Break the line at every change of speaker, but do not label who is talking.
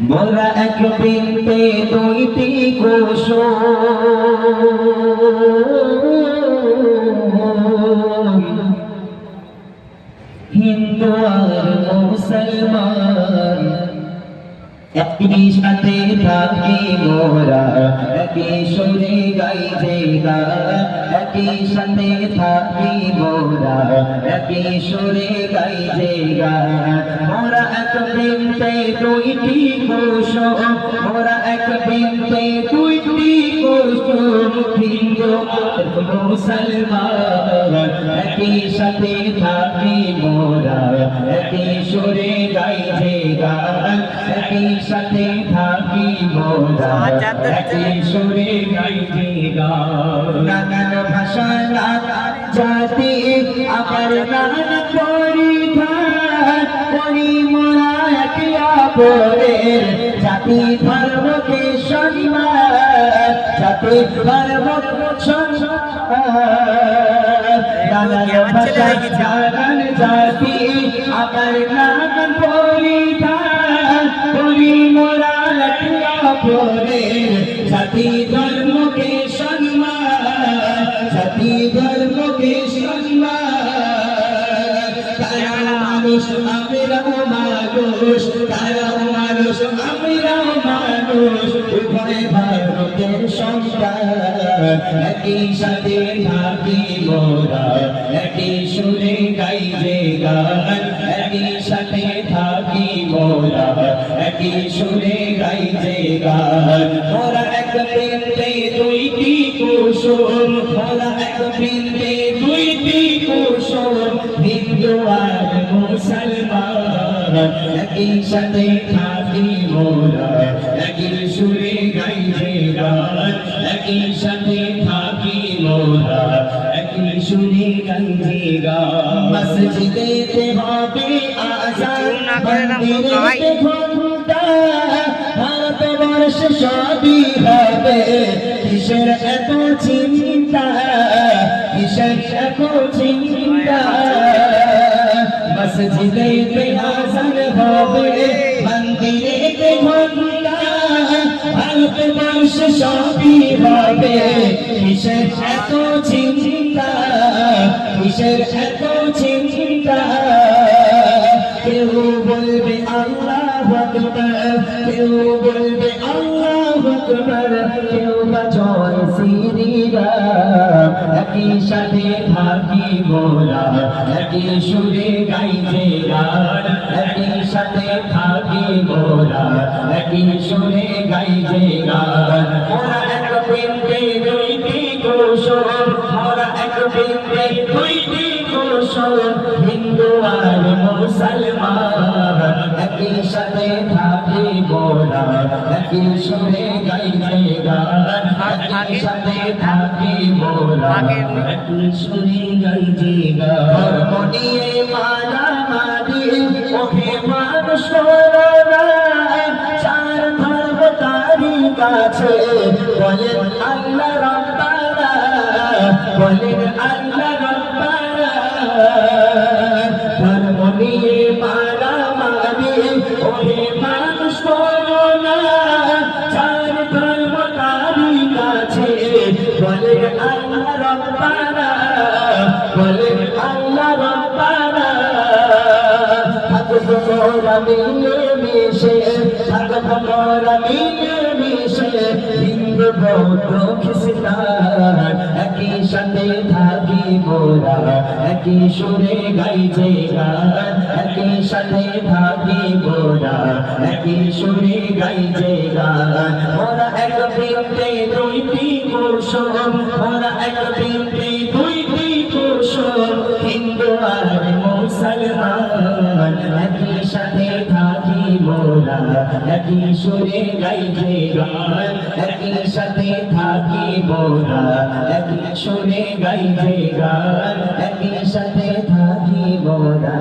মোরা এক বিন্দে দুইটি কোষ একই সাথে থাকি মোরা? সুরে গাই যে গান। একই সাথে থাকি মোরা? একই সুরে গাই যে গান। মোরা এক বিনতে দুইটি কোষ মোরা এক বিনতে দুইটি কোষ হিন্দু মুসলমান। একই সাথে থাকি মোরা? একই গাই একই সাথে থাকি একই সুরে গাই যে গান ভাষা জাতি আবার নানান পরিধান। করি মোরা একে অপরের জাতি ধর্মকে সম্মান জাতি ধর্ম সম্মান ভাষা জাতি আবার নানান জাতি ধর্মকে সম্মান জাতি ধর্মকে সম্মান তারা মানুষ, আমরাও মানুষ তারাও মানুষ, আমরাও মানুষ, উভয় ভারতের সন্তান একই সাথে থাকি মোরা, একই সুরে গাই যে গান। একই সাথে থাকি মোরা, একই সুরে গাইজে গান। বৃন্দে দুইটি কুসুম এক বৃন্দে দুইটি কুসুম হিন্দু আর মুসলমান একই সাথে থাকি মোরা একই সুরে গাই যে গান একই সাথে থাকি মোরা একই সুরে গাই যে গান মসজিদেতে হবে আজান।
না করে না
মন্দিরেতে ঘণ্টা কিসের এত চিন্তা? কিসের এত চিন্তা? মসজিদেতে আজান হবে মন্দিরেতে ঘণ্টা ভারতবর্ষ সবই হবে কিসের এত চিন্তা? কিসের এত চিন্তা? কেউ বলবে আল্লাহ কেউ বলবে আল্লাহ আকবার কেউ বা জয় শ্রীরাম একই সাথে থাকি মোরা একই সুরে গাইছে গান একই সাথে থাকি মোরা একই সুরে গাইছে গান মোরা এক বিন্দে দুইটি কুসুম মোরা এক বিন্দে দুইটি কুসুম হিন্দু আর মুসলমান একই সাথে থাকি মোরা একই সুরে গাইছে গান, একই সাথে থাকি মোরা একই সুরে গাইছে গান। মনিয়ে মারা মারি ওহে মানুষ চার ধর্ম তারি কাছে, বলেন আল্লাহ রব্বানা, বলেন আল্লাহ বলেন আল্লাহ রব্বানা বলেন আল্লাহ রব্বানা। থাকব মোরা মিলে মিশে থাকব মোরা মিলে মিশে হিন্দু বৌদ্ধ খ্রিস্টান, একই সাথে থাকি মোরা, একই সুরে গাই যে গান, একই সাথে থাকি মোরা, একই সুরে গাই যে মুসলমান একই সাথে থাকি মোরা একই সুরে গাই যে গান একই সাথে থাকি মোরা একই সুরে গাই যে গান একই সাথে থাকি মোরা